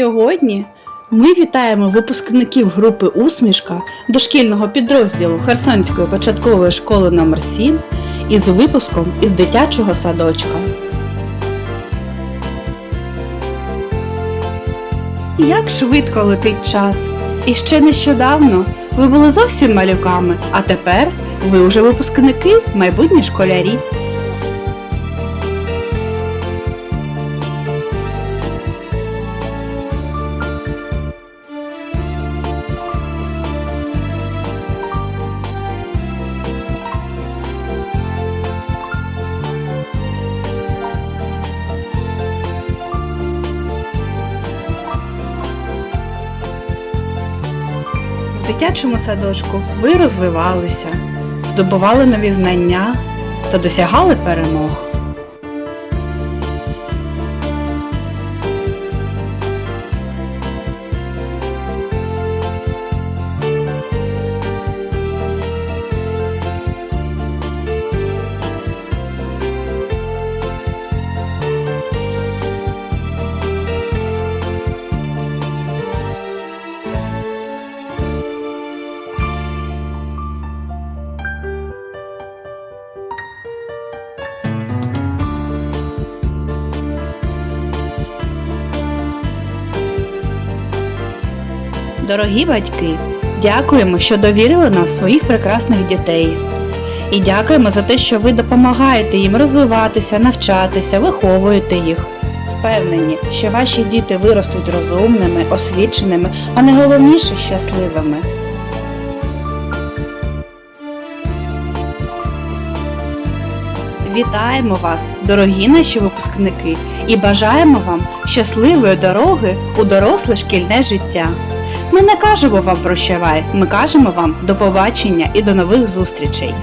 Сьогодні ми вітаємо випускників групи Усмішка дошкільного підрозділу Херсонської початкової школи номер 7 із випуском із дитячого садочка. Як швидко летить час! І ще нещодавно ви були зовсім малюками, а тепер ви вже випускники, майбутні школярі. Дитячому садочку ви розвивалися, здобували нові знання та досягали перемог. Дорогі батьки, дякуємо, що довірили нам своїх прекрасних дітей. І дякуємо за те, що ви допомагаєте їм розвиватися, навчатися, виховуєте їх. Впевнені, що ваші діти виростуть розумними, освіченими, а найголовніше щасливими. Вітаємо вас, дорогі наші випускники, і бажаємо вам щасливої дороги у доросле шкільне життя. Ми не кажемо вам прощавай, ми кажемо вам до побачення і до нових зустрічей.